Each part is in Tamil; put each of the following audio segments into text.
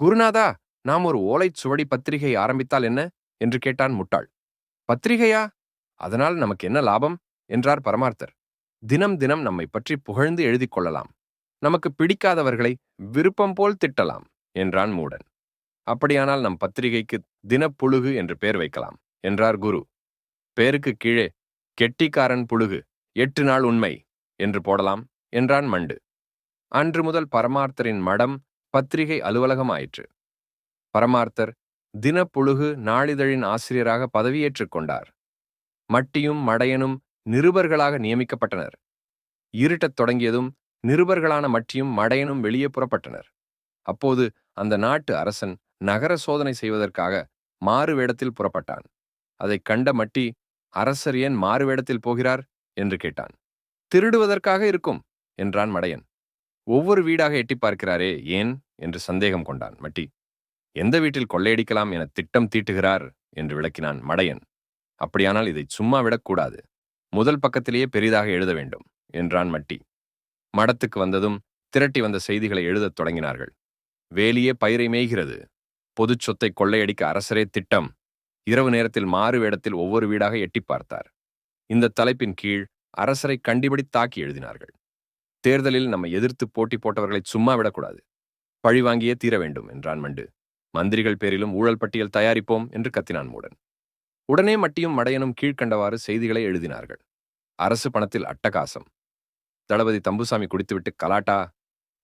குருநாதா நாம் ஒரு ஓலைச் சுவடி பத்திரிகை ஆரம்பித்தால் என்ன? என்று கேட்டான் முட்டாள். பத்திரிகையா? அதனால் நமக்கு என்ன லாபம்? என்றார் பரமார்த்தர். தினம் தினம் நம்மை பற்றி புகழ்ந்து எழுதிக் கொள்ளலாம். நமக்கு பிடிக்காதவர்களை விருப்பம் போல் திட்டலாம் என்றான் மூடன். அப்படியானால் நம் பத்திரிகைக்கு தினப்புழுகு என்று பெயர் வைக்கலாம் என்றார் குரு. பேருக்கு கீழே கெட்டிக்காரன் புழுகு எட்டு நாள் உண்மை என்று போடலாம் என்றான் மண்டு. அன்று முதல் பரமார்த்தரின் மடம் பத்திரிகை அலுவலகம் ஆயிற்று பரமார்த்தர் தினப்புழுகு நாளிதழின் ஆசிரியராக பதவியேற்றுக் கொண்டார். மட்டியும் மடையனும் நிருபர்களாக நியமிக்கப்பட்டனர். இருட்டத் தொடங்கியதும் நிருபர்களான மட்டியும் மடையனும் வெளியே புறப்பட்டனர். அப்போது அந்த நாட்டு அரசன் நகர சோதனை செய்வதற்காக மாறு வேடத்தில் புறப்பட்டான். அதைக் கண்ட மட்டி அரசர் ஏன் மாறு வேடத்தில் போகிறார்? என்று கேட்டான். திருடுவதற்காக இருக்கும் என்றான் மடையன். ஒவ்வொரு வீடாக எட்டிப் பார்க்கிறாரே ஏன் என்று சந்தேகம் கொண்டான் மட்டி. எந்த வீட்டில் கொள்ளையடிக்கலாம் என திட்டம் தீட்டுகிறார் என்று விளக்கினான் மடையன். அப்படியானால் இதை சும்மா விடக்கூடாது முதல் பக்கத்திலேயே பெரிதாக எழுத வேண்டும் என்றான் மட்டி. மடத்துக்கு வந்ததும் திரட்டி வந்த செய்திகளை எழுதத் தொடங்கினார்கள். வேலியே பயிரை மேய்கிறது. பொதுச் சொத்தை கொள்ளையடிக்க அரசரே திட்டம். இரவு நேரத்தில் மாறு வேடத்தில் ஒவ்வொரு வீடாக எட்டிப் பார்த்தார். இந்த தலைப்பின் கீழ் அரசரை கண்டிபடி தாக்கி எழுதினார்கள். தேர்தலில் நம்ம எதிர்த்து போட்டி போட்டவர்களை சும்மா விடக்கூடாது. பழி வாங்கியே தீர வேண்டும் என்றான் மண்டு. மந்திரிகள் பேரிலும் ஊழல் பட்டியல் தயாரிப்போம் என்று கத்தினான் மூடன். உடனே மட்டியும் மடையனும் கீழ்க்கண்டவாறு செய்திகளை எழுதினார்கள். அரசு பணத்தில் அட்டகாசம். தளபதி தம்புசாமி குடித்துவிட்டு கலாட்டா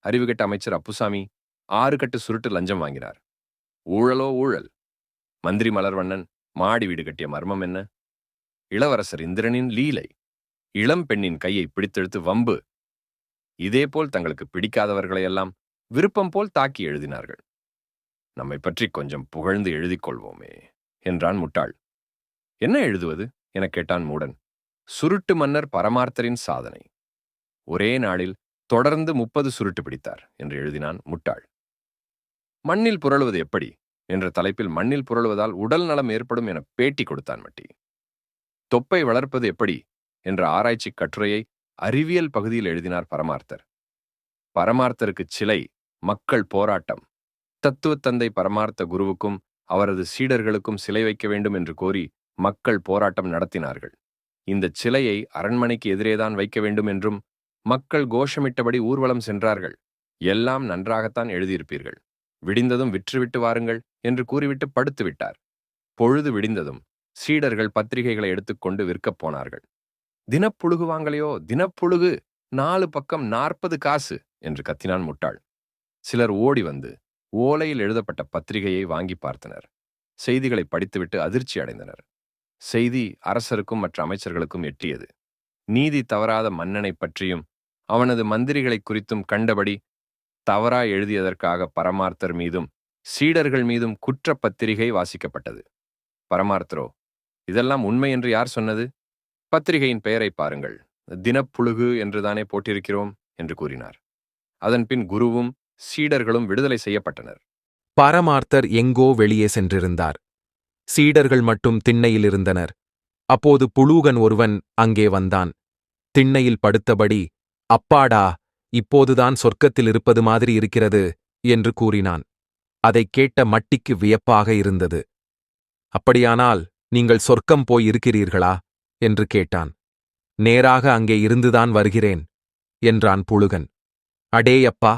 அறிவுகட்ட அமைச்சர் அப்புசாமி ஆறு கட்டு சுருட்டு லஞ்சம் வாங்கினார். ஊழலோ ஊழல். மந்திரி மலர்வண்ணன் மாடி வீடு கட்டிய மர்மம் என்ன? இளவரசர் இந்திரனின் லீலை. இளம் பெண்ணின் கையை பிடித்தெடுத்து வம்பு. இதேபோல் தங்களுக்கு பிடிக்காதவர்களையெல்லாம் விருப்பம் போல் தாக்கி எழுதினார்கள். நம்மை பற்றி கொஞ்சம் புகழ்ந்து எழுதிக் கொள்வோமே என்றான் முட்டாள். என்ன எழுதுவது? எனக் கேட்டான் மூடன். சுருட்டு மன்னர் பரமார்த்தரின் சாதனை. ஒரே நாளில் தொடர்ந்து முப்பது சுருட்டு பிடித்தார் என்று எழுதினான் முட்டாள். மண்ணில் புரளுவது எப்படி? என்ற தலைப்பில் மண்ணில் புரளுவதால் உடல் நலம் ஏற்படும் என பேட்டி கொடுத்தான் மட்டி. தொப்பை வளர்ப்பது எப்படி? என்ற ஆராய்ச்சி கட்டுரையை அறிவியல் பகுதியில் எழுதினார் பரமார்த்தர். பரமார்த்தருக்கு சிலை மக்கள் போராட்டம். தத்துவத் தந்தை பரமார்த்த குருவுக்கும் அவரது சீடர்களுக்கும் சிலை வைக்க வேண்டும் என்று கோரி மக்கள் போராட்டம் நடத்தினார்கள். இந்த சிலையை அரண்மனைக்கு எதிரேதான் வைக்க வேண்டும் என்றும் மக்கள் கோஷமிட்டபடி ஊர்வலம் சென்றார்கள். எல்லாம் நன்றாகத்தான் எழுதியிருப்பீர்கள். விடிந்ததும் விற்றுவிட்டு வாருங்கள் என்று கூறிவிட்டு படுத்துவிட்டார். பொழுது விடிந்ததும் சீடர்கள் பத்திரிகைகளை எடுத்துக்கொண்டு விற்கப் போனார்கள். தினப்புழுகு வாங்கலையோ தினப்புழுகு நாலு பக்கம் நாற்பது காசு என்று கத்தினான் முட்டாள். சிலர் ஓடி வந்து ஓலையில் எழுதப்பட்ட பத்திரிகையை வாங்கி பார்த்தனர். செய்திகளை படித்துவிட்டு அதிர்ச்சி அடைந்தனர். செய்தி அரசருக்கும் மற்ற அமைச்சர்களுக்கும் எட்டியது. நீதி தவறாத மன்னனை பற்றியும் அவனது மந்திரிகளை குறித்தும் கண்டபடி தவறா எழுதியதற்காக பரமார்த்தர் மீதும் சீடர்கள் மீதும் குற்ற பத்திரிகை வாசிக்கப்பட்டது. பரமார்த்தரோ இதெல்லாம் உண்மை என்று யார் சொன்னது? பத்திரிகையின் பெயரை பாருங்கள். தினப்புழுகு என்றுதானே போட்டிருக்கிறோம் என்று கூறினார். அதன்பின் குருவும் சீடர்களும் விடுதலை செய்யப்பட்டனர். பரமார்த்தர் எங்கோ வெளியே சென்றிருந்தார். சீடர்கள் மட்டும் திண்ணையில் இருந்தனர். அப்போது புளூகன் ஒருவன் அங்கே வந்தான். திண்ணையில் படுத்தபடி அப்பாடா இப்போதுதான் சொர்க்கத்தில் இருப்பது மாதிரி இருக்கிறது என்று கூறினான். அதைக் கேட்ட மட்டிக்கு வியப்பாக இருந்தது. அப்படியானால் நீங்கள் சொர்க்கம் போய் இருக்கிறீர்களா? என்று கேட்டான். நேராக அங்கே இருந்துதான் வருகிறேன் என்றான் புழுகன். அடேயப்பா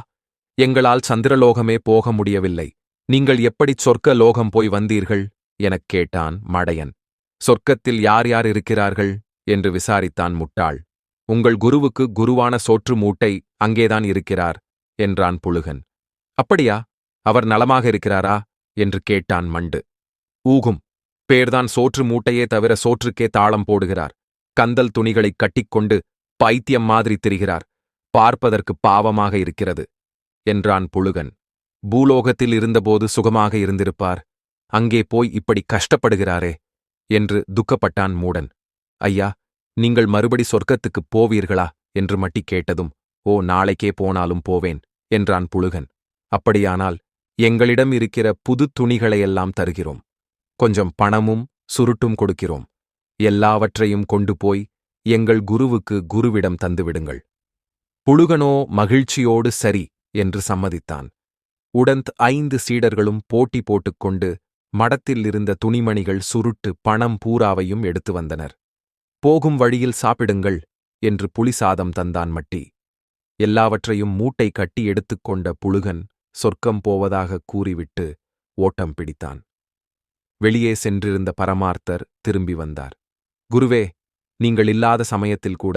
எங்களால் சந்திரலோகமே போக முடியவில்லை. நீங்கள் எப்படிச் சொர்க்க லோகம் போய் வந்தீர்கள்? எனக் கேட்டான் மடையன். சொர்க்கத்தில் யார் யார் இருக்கிறார்கள்? என்று விசாரித்தான் முட்டாள். உங்கள் குருவுக்கு குருவான சோற்று மூட்டை அங்கேதான் இருக்கிறார் என்றான் புழுகன். அப்படியா? அவர் நலமாக இருக்கிறாரா? என்று கேட்டான் மண்டு. ஊகும். பேர்தான் சோற்று மூட்டையே தவிர சோற்றுக்கே தாளம் போடுகிறார். கந்தல் துணிகளைக் கட்டிக்கொண்டு பைத்தியம் மாதிரி திரிகிறார். பார்ப்பதற்கு பாவமாக இருக்கிறது என்றான் புழுகன். பூலோகத்தில் இருந்தபோது சுகமாக இருந்திருப்பார். அங்கே போய் இப்படி கஷ்டப்படுகிறாரே என்று துக்கப்பட்டான் மூடன். ஐயா நீங்கள் மறுபடி சொர்க்கத்துக்குப் போவீர்களா? என்று மட்டி கேட்டதும் ஓ நாளைக்கே போனாலும் போவேன் என்றான் புழுகன். அப்படியானால் எங்களிடம் இருக்கிற புது துணிகளையெல்லாம் தருகிறோம். கொஞ்சம் பணமும் சுருட்டும் கொடுக்கிறோம். எல்லாவற்றையும் கொண்டு போய் எங்கள் குருவுக்கு குருவிடம் தந்துவிடுங்கள் புழுகனோ மகிழ்ச்சியோடு சரி என்று சம்மதித்தான். உடந்த் ஐந்து சீடர்களும் போட்டி போட்டுக்கொண்டு மடத்தில் இருந்த துணிமணிகள் சுருட்டு பணம் பூராவையும் எடுத்து வந்தனர். போகும் வழியில் சாப்பிடுங்கள் என்று புலிசாதம் தந்தான் மட்டி. எல்லாவற்றையும் மூட்டை கட்டி எடுத்துக்கொண்ட புழுகன் சொர்க்கம் போவதாக கூறிவிட்டு ஓட்டம் பிடித்தான். வெளியே சென்றிருந்த பரமார்த்தர் திரும்பி வந்தார். குருவே நீங்கள் இல்லாத சமயத்தில் கூட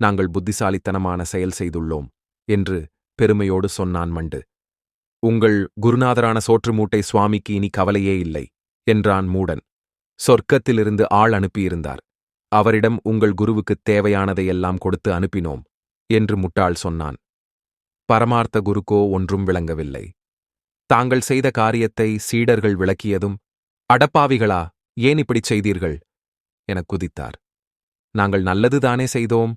நாங்கள் புத்திசாலித்தனமான செயல் செய்துள்ளோம் என்று பெருமையோடு சொன்னான் மண்டு. உங்கள் குருநாதரான சோற்று மூட்டை சுவாமிக்கு இனி கவலையே இல்லை என்றான் மூடன். சொர்க்கத்திலிருந்து ஆள் அனுப்பியிருந்தார். அவரிடம் உங்கள் குருவுக்குத் தேவையானதையெல்லாம் கொடுத்து அனுப்பினோம் என்று முட்டாள் சொன்னான். பரமார்த்த குருக்கோ ஒன்றும் விளங்கவில்லை. தாங்கள் செய்த காரியத்தை சீடர்கள் விளக்கியதும் அடப்பாவிகளா ஏன் இப்படிச் செய்தீர்கள்? எனக் குதித்தார். நாங்கள் நல்லதுதானே செய்தோம்?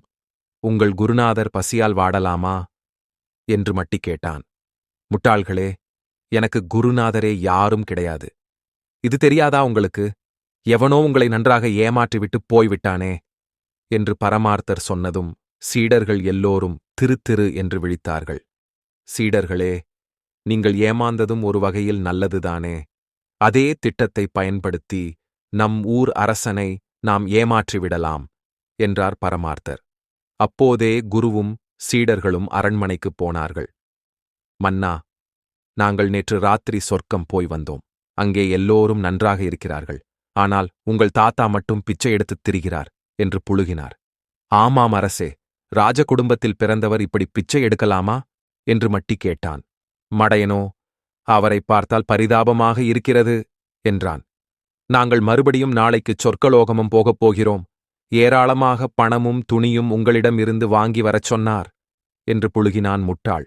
உங்கள் குருநாதர் பசியால் வாடலாமா? என்று மட்டி கேட்டான். முட்டாள்களே எனக்கு குருநாதரே யாரும் கிடையாது. இது தெரியாதா உங்களுக்கு? எவனோ உங்களை நன்றாக ஏமாற்றிவிட்டு போய்விட்டானே? என்று பரமார்த்தர் சொன்னதும் சீடர்கள் எல்லோரும் திரு திரு என்று விழித்தார்கள். சீடர்களே நீங்கள் ஏமாந்ததும் ஒரு வகையில் நல்லதுதானே? அதே திட்டத்தை பயன்படுத்தி நம் ஊர் அரசனை நாம் ஏமாற்றிவிடலாம் என்றார் பரமார்த்தர். அப்போதே குருவும் சீடர்களும் அரண்மனைக்குப் போனார்கள். மன்னா நாங்கள் நேற்று ராத்திரி சொர்க்கம் போய் வந்தோம். அங்கே எல்லோரும் நன்றாக இருக்கிறார்கள். ஆனால் உங்கள் தாத்தா மட்டும் பிச்சை எடுத்துத் திரிகிறார் என்று புழுகினார். ஆமாம் அரசே ராஜ குடும்பத்தில் பிறந்தவர் இப்படி பிச்சை எடுக்கலாமா? என்று மட்டி கேட்டான். மடையனோ அவரை பார்த்தால் பரிதாபமாக இருக்கிறது என்றான். நாங்கள் மறுபடியும் நாளைக்குச் சொர்க்கலோகமும் போகப் போகிறோம். ஏராளமாக பணமும் துணியும் உங்களிடம் இருந்து வாங்கி வரச் சொன்னார் என்று புழுகினான் முட்டாள்.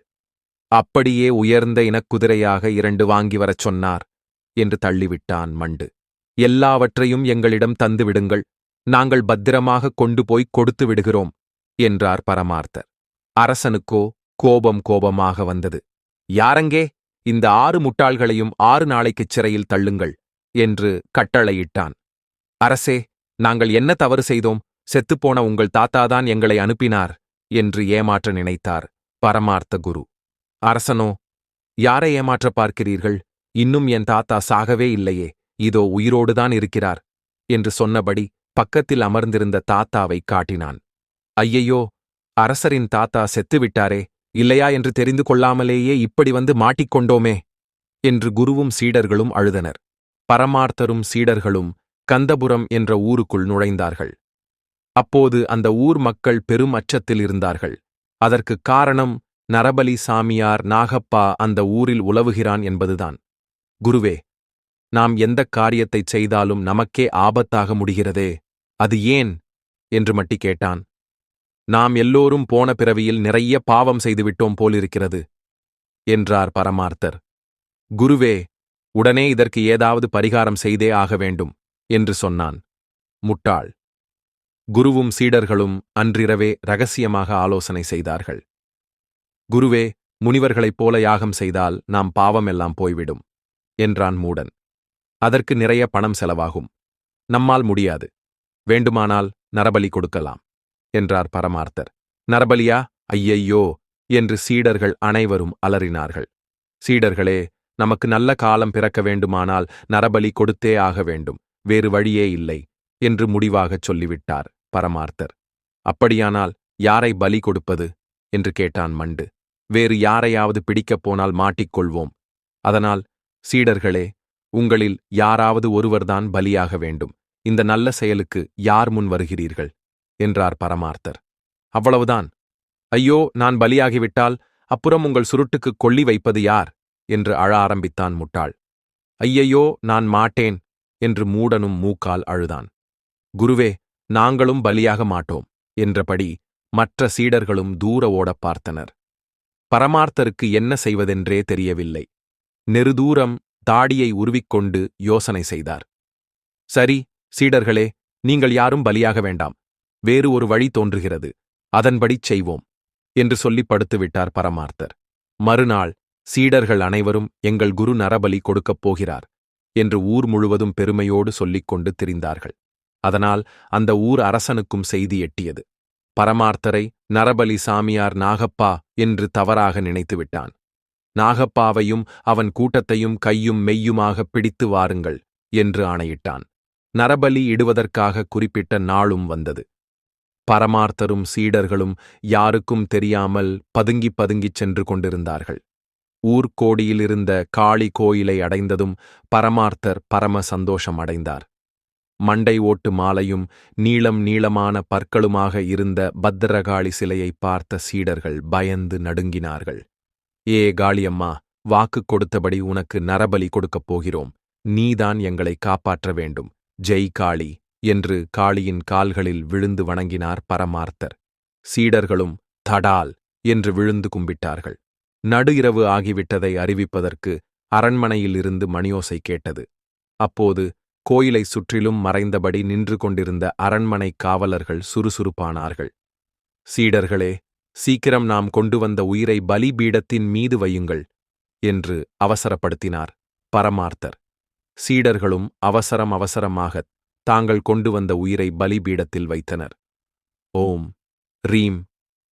அப்படியே உயர்ந்த இனக்குதிரையாக இரண்டு வாங்கி வரச் சொன்னார் என்று தள்ளிவிட்டான் மண்டு. எல்லாவற்றையும் எங்களிடம் தந்துவிடுங்கள் நாங்கள் பத்திரமாக கொண்டு போய் கொடுத்து விடுகிறோம் என்றார் பரமார்த்தர். அரசனுக்கோ கோபம் கோபமாக வந்தது. யாரங்கே? இந்த ஆறு முட்டாள்களையும் ஆறு நாளைக்குச் சிறையில் தள்ளுங்கள் என்று கட்டளையிட்டான். அரசே நாங்கள் என்ன தவறு செய்தோம்? செத்துப்போன உங்கள் தாத்தாதான் எங்களை அனுப்பினார் என்று ஏமாற்ற நினைத்தார் பரமார்த்த குரு. அரசனோ யாரை ஏமாற்ற பார்க்கிறீர்கள்? இன்னும் என் தாத்தா சாகவே இல்லையே இதோ உயிரோடுதான் இருக்கிறார் என்று சொன்னபடி பக்கத்தில் அமர்ந்திருந்த தாத்தாவை காட்டினான். ஐயையோ அரசரின் தாத்தா செத்துவிட்டாரே இல்லையா என்று தெரிந்து கொள்ளாமலேயே இப்படி வந்து மாட்டிக்கொண்டோமே என்று குருவும் சீடர்களும் அழுதனர். பரமார்த்தரும் சீடர்களும் கந்தபுரம் என்ற ஊருக்குள் நுழைந்தார்கள். அப்போது அந்த ஊர் மக்கள் பெரும் அச்சத்தில் இருந்தார்கள். அதற்குக் காரணம் நரபலி சாமியார் நாகப்பா அந்த ஊரில் உலவுகிறான் என்பதுதான். குருவே நாம் எந்தக் காரியத்தைச் செய்தாலும் நமக்கே ஆபத்தாக முடிகிறதே அது ஏன்? என்று மட்டி கேட்டான். நாம் எல்லோரும் போன பிறவியில் நிறைய பாவம் செய்துவிட்டோம் போலிருக்கிறது என்றார் பரமார்த்தர். குருவே உடனே இதற்கு ஏதாவது பரிகாரம் செய்தே ஆக வேண்டும் என்று சொன்னான். முட்டாள். குருவும் சீடர்களும் அன்றிரவே ரகசியமாக ஆலோசனை செய்தார்கள். குருவே முனிவர்களைப் போல யாகம் செய்தால் நாம் பாவம் எல்லாம் போய்விடும் என்றான் மூடன். அதற்கு நிறைய பணம் செலவாகும். நம்மால் முடியாது. வேண்டுமானால் நரபலி கொடுக்கலாம். என்றார் பரமார்த்தர். நரபலியா ஐயையோ! என்று சீடர்கள் அனைவரும் அலறினார்கள். சீடர்களே நமக்கு நல்ல காலம் பிறக்க வேண்டுமானால் நரபலி கொடுத்தே ஆக வேண்டும். வேறு வழியே இல்லை என்று முடிவாகச் சொல்லிவிட்டார் பரமார்த்தர். அப்படியானால் யாரை பலி கொடுப்பது? என்று கேட்டான் மண்டு. வேறு யாரையாவது பிடிக்கப் போனால் மாட்டிக்கொள்வோம். அதனால் சீடர்களே உங்களில் யாராவது ஒருவர்தான் பலியாக வேண்டும். இந்த நல்ல செயலுக்கு யார் முன் வருகிறீர்கள்? என்றார் பரமார்த்தர். அவ்வளவுதான். ஐயோ நான் பலியாகிவிட்டால் அப்புறம் உங்கள் சுருட்டுக்கு கொள்ளி வைப்பது யார்? என்று அழ ஆரம்பித்தான் முட்டாள். ஐயையோ நான் மாட்டேன் என்று மூடனும் மூக்கால் அழுதான். குருவே நாங்களும் பலியாக மாட்டோம் என்றபடி மற்ற சீடர்களும் தூர ஓடப் பார்த்தனர். பரமார்த்தருக்கு என்ன செய்வதென்றே தெரியவில்லை. நெருதூரம் தாடியை உருவிக்கொண்டு யோசனை செய்தார். சரி சீடர்களே நீங்கள் யாரும் பலியாக வேண்டாம். வேறு ஒரு வழி தோன்றுகிறது அதன்படிச் செய்வோம் என்று சொல்லிப் படுத்துவிட்டார் பரமார்த்தர். மறுநாள் சீடர்கள் அனைவரும் எங்கள் குரு நரபலி கொடுக்கப் போகிறார் என்று ஊர் முழுவதும் பெருமையோடு சொல்லிக் கொண்டு திரிந்தார்கள். அதனால் அந்த ஊர் அரசனுக்கும் செய்தி எட்டியது. பரமார்த்தரை நரபலி சாமியார் நாகப்பா என்று தவறாக நினைத்துவிட்டான். நாகப்பாவையும் அவன் கூட்டத்தையும் கையும் மெய்யுமாக பிடித்து வாருங்கள் என்று ஆணையிட்டான். நரபலி இடுவதற்காக குறிப்பிட்ட நாளும் வந்தது. பரமார்த்தரும் சீடர்களும் யாருக்கும் தெரியாமல் பதுங்கிப் பதுங்கிச் சென்று கொண்டிருந்தார்கள். ஊர்கோடியிலிருந்த காளி கோயிலை அடைந்ததும் பரமார்த்தர் பரம சந்தோஷம் அடைந்தார். மண்டை ஓட்டு மாலையும் நீளம் நீளமான பற்களுமாக இருந்த பத்திரகாளி சிலையை பார்த்த சீடர்கள் பயந்து நடுங்கினார்கள். ஏ காளியம்மா வாக்கு கொடுத்தபடி உனக்கு நரபலி கொடுக்கப் போகிறோம். நீதான் எங்களை காப்பாற்ற வேண்டும். ஜெய் காளி. என்று காளியின் கால்களில் விழுந்து வணங்கினார் பரமார்த்தர். சீடர்களும் தடால்! என்று விழுந்து கும்பிட்டார்கள். நடு இரவு ஆகிவிட்டதை அறிவிப்பதற்கு அரண்மனையிலிருந்து மணியோசை கேட்டது. அப்போது கோயிலை சுற்றிலும் மறைந்தபடி நின்று கொண்டிருந்த அரண்மனை காவலர்கள் சுறுசுறுப்பானார்கள். சீடர்களே சீக்கிரம் நாம் கொண்டு வந்த உயிரை பலிபீடத்தின் மீது வையுங்கள்! என்று அவசரப்படுத்தினார் பரமார்த்தர். சீடர்களும் அவசரம் அவசரமாகத் தாங்கள் கொண்டு வந்த உயிரை பலிபீடத்தில் வைத்தனர். ஓம் ரீம்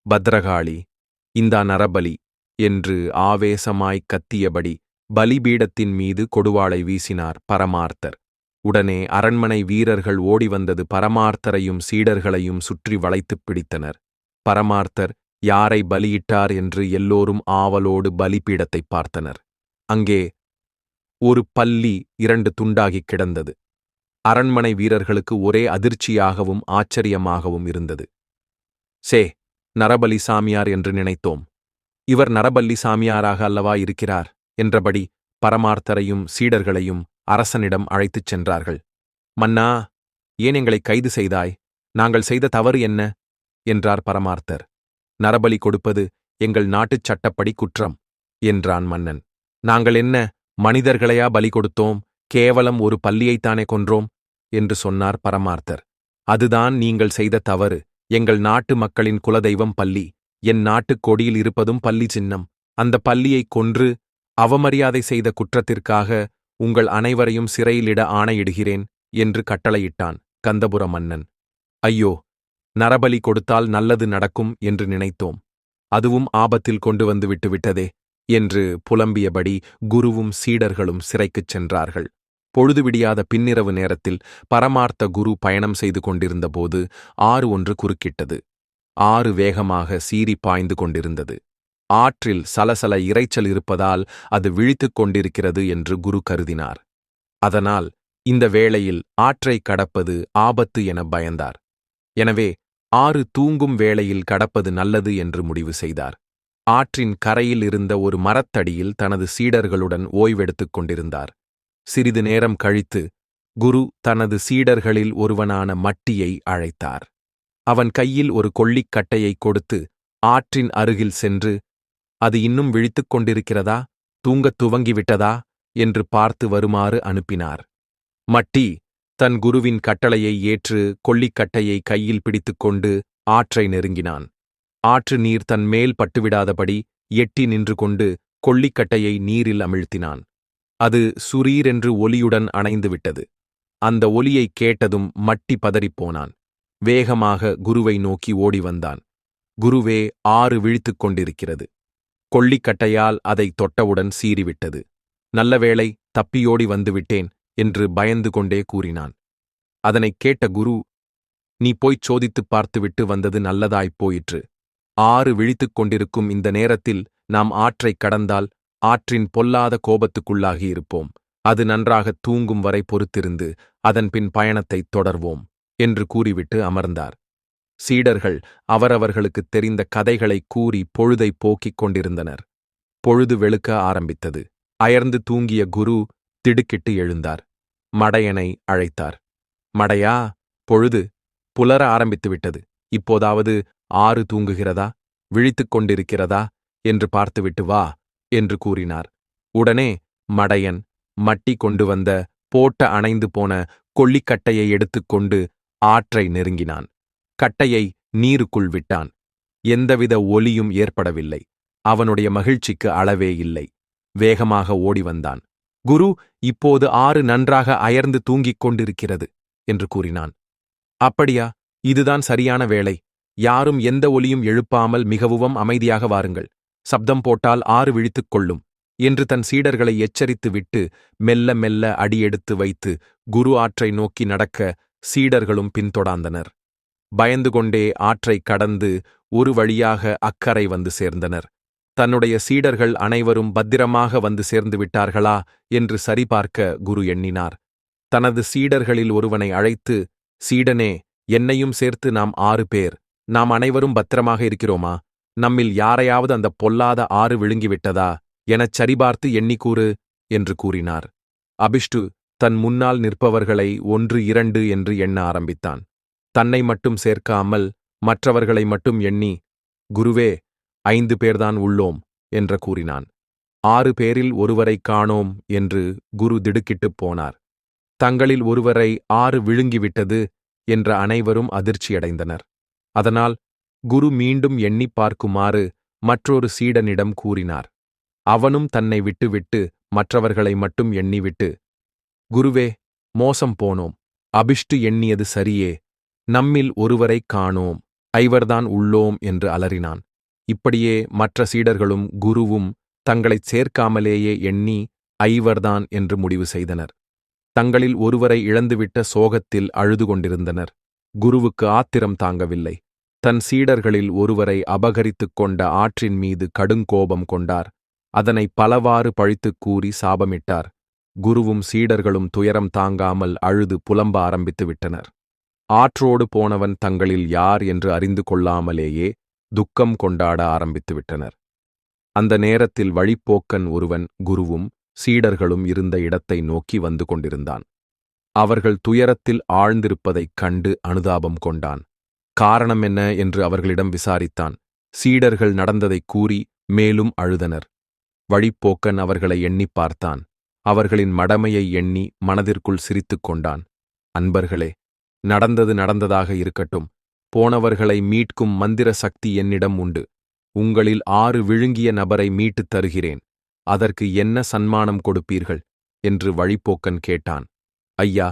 பத்ரகாளி இந்தா நரபலி என்று ஆவேசமாய்க் கத்தியபடி பலிபீடத்தின் மீது கொடுவாளை வீசினார் பரமார்த்தர். உடனே அரண்மனை வீரர்கள் ஓடி வந்தது பரமார்த்தரையும் சீடர்களையும் சுற்றி வளைத்துப் பிடித்தனர். பரமார்த்தர் யாரை பலியிட்டார் என்று எல்லோரும் ஆவலோடு பலிபீடத்தைப் பார்த்தனர். அங்கே ஒரு பல்லி இரண்டு துண்டாகிக் கிடந்தது. அரண்மனை வீரர்களுக்கு ஒரே அதிர்ச்சியாகவும் ஆச்சரியமாகவும் இருந்தது. சே நரபலி சாமியார் என்று நினைத்தோம். இவர் நரபல்லி சாமியாராக அல்லவா இருக்கிறார்? என்றபடி பரமார்த்தரையும் சீடர்களையும் அரசனிடம் அழைத்துச் சென்றார்கள். மன்னா ஏன் எங்களை கைது செய்தாய்? நாங்கள் செய்த தவறு என்ன? என்றார் பரமார்த்தர். நரபலி கொடுப்பது எங்கள் நாட்டுச் சட்டப்படி குற்றம் என்றான் மன்னன். நாங்கள் என்ன மனிதர்களையா பலி கொடுத்தோம்? கேவலம் ஒரு பள்ளியைத்தானே கொன்றோம்? என்று சொன்னார் பரமார்த்தர். அதுதான் நீங்கள் செய்த தவறு. எங்கள் நாட்டு மக்களின் குலதெய்வம் பள்ளி என் நாட்டுக் கொடியில் இருப்பதும் பள்ளி சின்னம். அந்த பள்ளியை கொன்று அவமரியாதை செய்த குற்றத்திற்காக உங்கள் அனைவரையும் சிறையிலிட ஆணையிடுகிறேன் என்று கட்டளையிட்டான் கந்தபுர மன்னன். ஐயோ நரபலி கொடுத்தால் நல்லது நடக்கும் என்று நினைத்தோம். அதுவும் ஆபத்தில் கொண்டு வந்து விட்டுவிட்டதே என்று புலம்பியபடி குருவும் சீடர்களும் சிறைக்குச் சென்றார்கள். பொழுது விடியாத பின்னிரவு நேரத்தில் பரமார்த்த குரு பயணம் செய்து கொண்டிருந்தபோது ஆறு ஒன்று குறுக்கிட்டது. ஆறு வேகமாக சீறி பாய்ந்து கொண்டிருந்தது. ஆற்றில் சலசல இரைச்சல் இருப்பதால் அது விழித்துக் கொண்டிருக்கிறது என்று குரு கருதினார். அதனால் இந்த வேளையில் ஆற்றைக் கடப்பது ஆபத்து என பயந்தார். எனவே ஆறு தூங்கும் வேளையில் கடப்பது நல்லது என்று முடிவு செய்தார். ஆற்றின் கரையில் இருந்த ஒரு மரத்தடியில் தனது சீடர்களுடன் ஓய்வெடுத்துக் கொண்டிருந்தார். சிறிது நேரம் கழித்து குரு தனது சீடர்களில் ஒருவனான மட்டியை அழைத்தார். அவன் கையில் ஒரு கொள்ளிக்கட்டையை கொடுத்து ஆற்றின் அருகில் சென்று அது இன்னும் விழித்துக் கொண்டிருக்கிறதா? தூங்கத் துவங்கிவிட்டதா? என்று பார்த்து வருமாறு அனுப்பினார். மட்டி தன் குருவின் கட்டளையை ஏற்று கொள்ளிக்கட்டையை கையில் பிடித்துக்கொண்டு ஆற்றை நெருங்கினான். ஆற்று நீர் தன் மேல் பட்டுவிடாதபடி எட்டி நின்று கொண்டு கொள்ளிக்கட்டையை நீரில் அமிழ்த்தினான். அது சுரீரென்று ஒலியுடன் அணைந்துவிட்டது. அந்த ஒலியைக் கேட்டதும் மட்டி பதறிப்போனான் வேகமாக குருவை நோக்கி ஓடி வந்தான். குருவே ஆறு விழித்துக் கொண்டிருக்கிறது. கொள்ளிக்கட்டையால் அதை தொட்டவுடன் சீறிவிட்டது. நல்லவேளை தப்பியோடி வந்துவிட்டேன் என்று பயந்து கொண்டே கூறினான். அதனைக் கேட்ட குரு நீ போய்ச் சோதித்துப் பார்த்துவிட்டு வந்தது நல்லதாய்ப் போயிற்று. ஆறு விழித்துக் கொண்டிருக்கும் இந்த நேரத்தில் நாம் ஆற்றைக் கடந்தால் ஆற்றின் பொல்லாத கோபத்துக்குள்ளாகி இருப்போம். அது நன்றாகத் தூங்கும் வரை பொறுத்திருந்து அதன்பின் பயணத்தைத் தொடர்வோம் என்று கூறிவிட்டு அமர்ந்தார். சீடர்கள் அவரவர்களுக்குத் தெரிந்த கதைகளைக் கூறி பொழுதை போக்கிக் கொண்டிருந்தனர். பொழுது வெளுக்க ஆரம்பித்தது. அயர்ந்து தூங்கிய குரு திடுக்கிட்டு எழுந்தார். மடையனை அழைத்தார். மடையா பொழுது புலர ஆரம்பித்துவிட்டது இப்போதாவது ஆறு தூங்குகிறதா? விழித்துக் கொண்டிருக்கிறதா? என்று பார்த்துவிட்டு வா. என்று கூறினார். உடனே மடையன் மட்டி கொண்டு வந்த போட்ட அணைந்து போன கொள்ளிக்கட்டையை எடுத்துக்கொண்டு ஆற்றை நெருங்கினான். கட்டையை நீருக்குள் விட்டான். எந்தவித ஒலியும் ஏற்படவில்லை. அவனுடைய மகிழ்ச்சிக்கு அளவே இல்லை. வேகமாக ஓடி வந்தான். குரு இப்போது ஆறு நன்றாக அயர்ந்து தூங்கிக் கொண்டிருக்கிறது என்று கூறினான். அப்படியா? இதுதான் சரியான வேளை. யாரும் எந்த ஒலியும் எழுப்பாமல் மிகவும் அமைதியாக வாருங்கள். சப்தம் போட்டால் ஆறு விழித்துக் கொள்ளும் என்று தன் சீடர்களை எச்சரித்து விட்டு மெல்ல மெல்ல அடியெடுத்து வைத்து குரு ஆற்றை நோக்கி நடக்க சீடர்களும் பின்தொடாந்தனர் பயந்து கொண்டே ஆற்றைக் கடந்து ஒரு வழியாக அக்கரை வந்து சேர்ந்தனர். தன்னுடைய சீடர்கள் அனைவரும் பத்திரமாக வந்து சேர்ந்து விட்டார்களா என்று சரிபார்க்க குரு எண்ணினார். தனது சீடர்களில் ஒருவனை அழைத்து சீடனே என்னையும் சேர்த்து நாம் ஆறு பேர் நாம் அனைவரும் பத்திரமாக இருக்கிறோமா? நம்மில் யாரையாவது அந்த பொல்லாத ஆறு விழுங்கிவிட்டதா எனச் சரிபார்த்து எண்ணிக்கூறு என்று கூறினார். அபிஷ்டு தன் முன்னால் நிற்பவர்களை ஒன்று இரண்டு என்று எண்ண ஆரம்பித்தான். தன்னை மட்டும் சேர்க்காமல் மற்றவர்களை மட்டும் எண்ணி குருவே ஐந்து பேர்தான் உள்ளோம் என்று கூறினான். ஆறு பேரில் ஒருவரைக் காணோம் என்று குரு திடுக்கிட்டுப் போனார். தங்களில் ஒருவரை ஆறு விழுங்கிவிட்டது என்ற அனைவரும் அதிர்ச்சியடைந்தனர். அதனால் குரு மீண்டும் எண்ணிப் பார்க்குமாறு மற்றொரு சீடனிடம் கூறினார். அவனும் தன்னை விட்டுவிட்டு மற்றவர்களை மட்டும் எண்ணிவிட்டு குருவே மோசம் போனோம். அபிஷ்டு எண்ணியது சரியே. நம்மில் ஒருவரைக் காணோம். ஐவர்தான் உள்ளோம் என்று அலறினான். இப்படியே மற்ற சீடர்களும் குருவும் தங்களைச் சேர்க்காமலேயே எண்ணி ஐவர்தான் என்று முடிவு செய்தனர். தங்களில் ஒருவரை இழந்துவிட்ட சோகத்தில் அழுது கொண்டிருந்தனர். குருவுக்கு ஆத்திரம் தாங்கவில்லை. தன் சீடர்களில் ஒருவரை அபகரித்துக் கொண்ட ஆற்றின் மீது கடுங்கோபம் கொண்டார். அதனை பலவாறு பழித்துக் கூறி சாபமிட்டார். குருவும் சீடர்களும் துயரம் தாங்காமல் அழுது புலம்ப ஆரம்பித்து விட்டனர் ஆற்றோடு போனவன் தங்களில் யார் என்று அறிந்து கொள்ளாமலேயே துக்கம் கொண்டாட ஆரம்பித்து விட்டனர் அந்த நேரத்தில் வழிப்போக்கன் ஒருவன் குருவும் சீடர்களும் இருந்த இடத்தை நோக்கி வந்து கொண்டிருந்தான். அவர்கள் துயரத்தில் ஆழ்ந்திருப்பதைக் கண்டு அனுதாபம் கொண்டான். காரணம் என்ன என்று அவர்களிடம் விசாரித்தான். சீடர்கள் நடந்ததைக் கூறி மேலும் அழுதனர். வழிப்போக்கன் அவர்களை எண்ணிப் பார்த்தான். அவர்களின் மடமையை எண்ணி மனதிற்குள் சிரித்துக் கொண்டான். அன்பர்களே நடந்தது நடந்ததாக இருக்கட்டும். போனவர்களை மீட்கும் மந்திர சக்தி என்னிடம் உண்டு. உங்களில் ஆறு விழுங்கிய நபரை மீட்டுத் தருகிறேன். அதற்கு என்ன சன்மானம் கொடுப்பீர்கள்? என்று வழிப்போக்கன் கேட்டான். ஐயா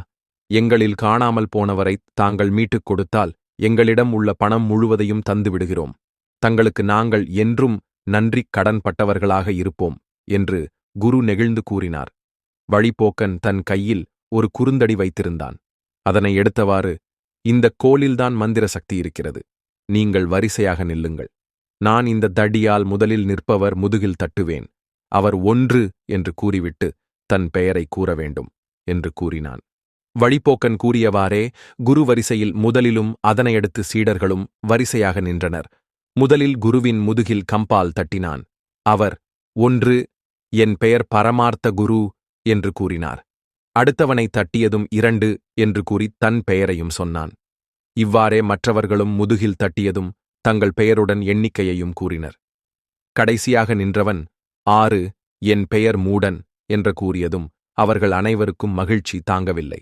எங்களில் காணாமல் போனவரை தாங்கள் மீட்டுக் கொடுத்தால் எங்களிடம் உள்ள பணம் முழுவதையும் தந்து விடுகிறோம். தங்களுக்கு நாங்கள் என்றும் நன்றி கடன்பட்டவர்களாக இருப்போம் என்று குரு நெகிழ்ந்து கூறினார். வழிப்போக்கன் தன் கையில் ஒரு குறுந்தடி வைத்திருந்தான். அதனை எடுத்தவாறு இந்த கோலில்தான் மந்திர சக்தி இருக்கிறது. நீங்கள் வரிசையாக நில்லுங்கள். நான் இந்த தடியால் முதலில் நிற்பவர் முதுகில் தட்டுவேன். அவர் ஒன்று என்று கூறிவிட்டு தன் பெயரை கூற வேண்டும் என்று கூறினான். வழிப்போக்கன் கூறியவாறே குரு வரிசையில் முதலிலும் அதனையடுத்து சீடர்களும் வரிசையாக நின்றனர். முதலில் குருவின் முதுகில் கம்பால் தட்டினான். அவர் ஒன்று என் பெயர் பரமார்த்த குரு என்று கூறினார். அடுத்தவனை தட்டியதும் இரண்டு என்று கூறி தன் பெயரையும் சொன்னான். இவ்வாறே மற்றவர்களும் முதுகில் தட்டியதும் தங்கள் பெயருடன் எண்ணிக்கையையும் கூறினர். கடைசியாக நின்றவன் ஆறு என் பெயர் மூடன் என்று கூறியதும் அவர்கள் அனைவருக்கும் மகிழ்ச்சி தாங்கவில்லை.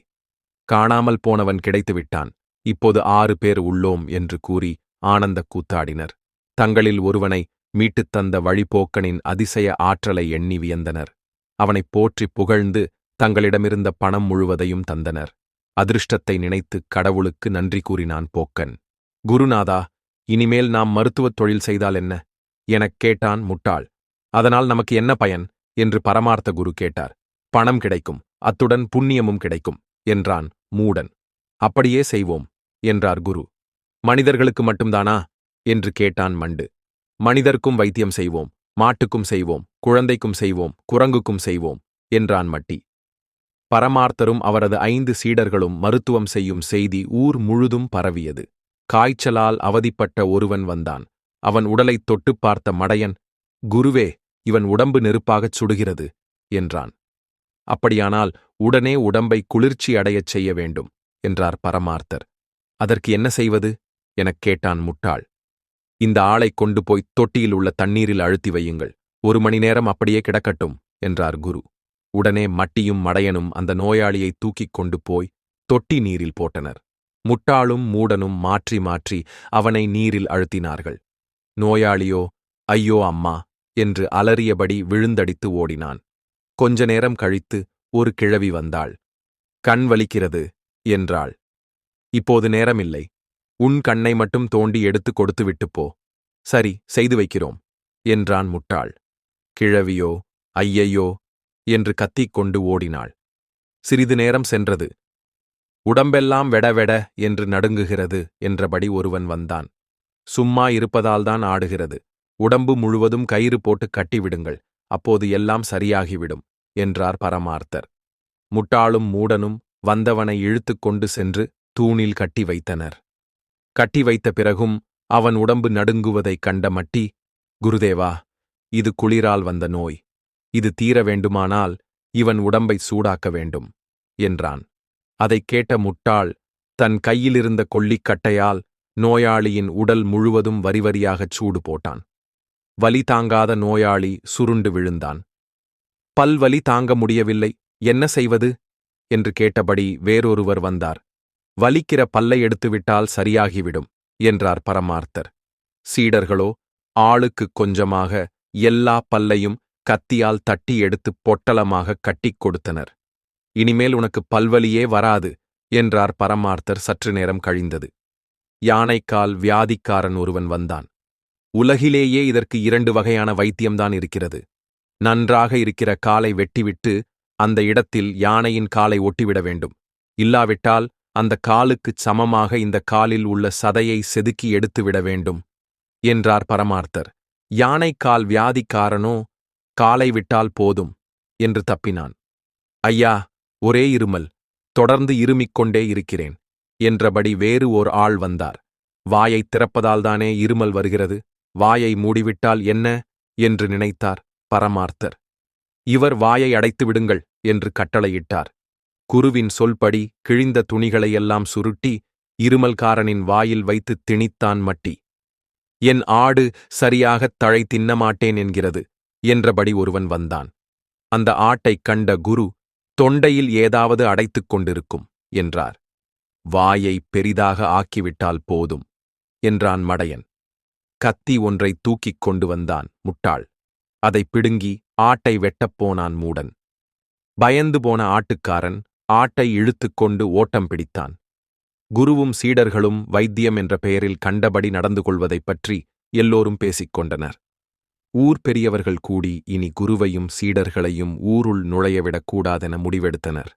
காணாமல் போனவன் கிடைத்துவிட்டான். இப்போது ஆறு பேர் உள்ளோம் என்று கூறி ஆனந்தக் கூத்தாடினர். தங்களில் ஒருவனை மீட்டுத் தந்த வழிபோக்கனின் அதிசய ஆற்றலை எண்ணி வியந்தனர். அவனைப் போற்றிப் புகழ்ந்து தங்களிடமிருந்த பணம் முழுவதையும் தந்தனர். அதிருஷ்டத்தை நினைத்து கடவுளுக்கு நன்றி கூறினான் போக்கன். குருநாதா இனிமேல் நாம் மருத்துவத் தொழில் செய்தால் என்ன? எனக் கேட்டான் முட்டாள். அதனால் நமக்கு என்ன பயன்? என்று பரமார்த்த குரு கேட்டார். பணம் கிடைக்கும். அத்துடன் புண்ணியமும் கிடைக்கும். என்றான் மூடன். அப்படியே செய்வோம் என்றார் குரு. மனிதர்களுக்கு மட்டும்தானா? என்று கேட்டான் மண்டு. மனிதர்க்கும் வைத்தியம் செய்வோம் மாட்டுக்கும் செய்வோம் குழந்தைக்கும் செய்வோம் குரங்குக்கும் செய்வோம் என்றான் மட்டி. பரமார்த்தரும் அவரது ஐந்து சீடர்களும் மருத்துவம் செய்யும் செய்தி ஊர் முழுதும் பரவியது. காய்ச்சலால் அவதிப்பட்ட ஒருவன் வந்தான். அவன் உடலைத் தொட்டுப் பார்த்த மடையன் குருவே இவன் உடம்பு நெருப்பாகச் சுடுகிறது என்றான். அப்படியானால் உடனே உடம்பை குளிர்ச்சி அடையச் செய்ய வேண்டும் என்றார் பரமார்த்தர். அதற்கு என்ன செய்வது? எனக் கேட்டான் முட்டாள். இந்த ஆளைக் கொண்டு போய் தொட்டியில் உள்ள தண்ணீரில் அழுத்தி வையுங்கள். ஒரு மணி நேரம் அப்படியே கிடக்கட்டும் என்றார் குரு. உடனே மட்டியும் மடையனும் அந்த நோயாளியை தூக்கிக் கொண்டு போய் தொட்டி நீரில் போட்டனர். முட்டாளும் மூடனும் மாற்றி மாற்றி அவனை நீரில் அழுத்தினார்கள். நோயாளியோ ஐயோ அம்மா என்று அலறியபடி விழுந்தடித்து ஓடினான். கொஞ்ச நேரம் கழித்து ஒரு கிழவி வந்தாள். கண் வலிக்கிறது என்றாள். இப்போது நேரமில்லை. உன் கண்ணை மட்டும் தோண்டி எடுத்து கொடுத்து விட்டுப்போ சரி செய்து வைக்கிறோம் என்றான் முட்டாள். கிழவியோ ஐயையோ என்று கத்திக்கொண்டு ஓடினாள். சிறிது நேரம் சென்றது. உடம்பெல்லாம் வெடவெட என்று நடுங்குகிறது என்றபடி ஒருவன் வந்தான். சும்மா இருப்பதால்தான் ஆடுகிறது. உடம்பு முழுவதும் கயிறு போட்டு கட்டிவிடுங்கள். அப்போது எல்லாம் சரியாகிவிடும். என்றார் பரமார்த்தர். முட்டாளும் மூடனும் வந்தவனை இழுத்துக் கொண்டு சென்று தூணில் கட்டி வைத்தனர். கட்டி வைத்த பிறகும் அவன் உடம்பு நடுங்குவதைக் கண்ட மட்டி குருதேவா இது குளிரால் வந்த நோய். இது தீர வேண்டுமானால் இவன் உடம்பை சூடாக்க வேண்டும் என்றான். அதைக் கேட்ட முட்டாள் தன் கையிலிருந்த கொள்ளிக்கட்டையால் நோயாளியின் உடல் முழுவதும் வரிவரியாகச் சூடு போட்டான். வலி தாங்காத நோயாளி சுருண்டு விழுந்தான். பல்வலி தாங்க முடியவில்லை என்ன செய்வது? என்று கேட்டபடி வேறொருவர் வந்தார். வலிக்கிற பல்லை எடுத்துவிட்டால் சரியாகிவிடும் என்றார் பரமார்த்தர். சீடர்களோ ஆளுக்குக் கொஞ்சமாக எல்லா பல்லையும் கத்தியால் தட்டி எடுத்துப் பொட்டலமாகக் கட்டிக் கொடுத்தனர். இனிமேல் உனக்கு பல்வலியே வராது என்றார் பரமார்த்தர் சற்று நேரம் கழிந்தது. யானைக்கால் வியாதிக்காரன் ஒருவன் வந்தான். உலகிலேயே இதற்கு இரண்டு வகையான வைத்தியம்தான் இருக்கிறது. நன்றாக இருக்கிற காலை வெட்டிவிட்டு அந்த இடத்தில் யானையின் காலை ஒட்டிவிட வேண்டும். இல்லாவிட்டால் அந்த காலுக்குச் சமமாக இந்த காலில் உள்ள சதையை செதுக்கி எடுத்துவிட வேண்டும் என்றார் பரமார்த்தர். யானைக்கால் வியாதிக்காரனோ காலை விட்டால் போதும் என்று தப்பினான். ஐயா ஒரே இருமல் தொடர்ந்து இருமிக் கொண்டே இருக்கிறேன் என்றபடி வேறு ஓர் ஆள் வந்தார். வாயைத் திறப்பதால்தானே இருமல் வருகிறது வாயை மூடிவிட்டால் என்ன என்று நினைத்தார். பரமார்த்தர். இவர் வாயை அடைத்து விடுங்கள் என்று கட்டளையிட்டார். குருவின் சொல்படி கிழிந்த துணிகளையெல்லாம் சுருட்டி இருமல்காரனின் வாயில் வைத்து திணித்தான் மட்டி. என் ஆடு சரியாகத் தழை தின்னமாட்டேன் என்கிறது என்றபடி ஒருவன் வந்தான். அந்த ஆட்டைக் கண்ட குரு தொண்டையில் ஏதாவது அடைத்துக் கொண்டிருக்கும் என்றார். வாயை பெரிதாக ஆக்கிவிட்டால் போதும் என்றான் மடையன். கத்தி ஒன்றை தூக்கிக் கொண்டு வந்தான் முட்டாள். அதைப் பிடுங்கி ஆட்டை வெட்டப் போனான் மூடன். பயந்து போன ஆட்டுக்காரன் ஆட்டை இழுத்துக் கொண்டு ஓட்டம் பிடித்தான். குருவும் சீடர்களும் வைத்தியம் என்ற பெயரில் கண்டபடி நடந்து கொள்வதைப் பற்றி எல்லோரும் பேசிக் கொண்டனர். ஊர் பெரியவர்கள் கூடி இனி குருவையும் சீடர்களையும் ஊருள் நுழையவிடக் கூடாதென முடிவெடுத்தனர்.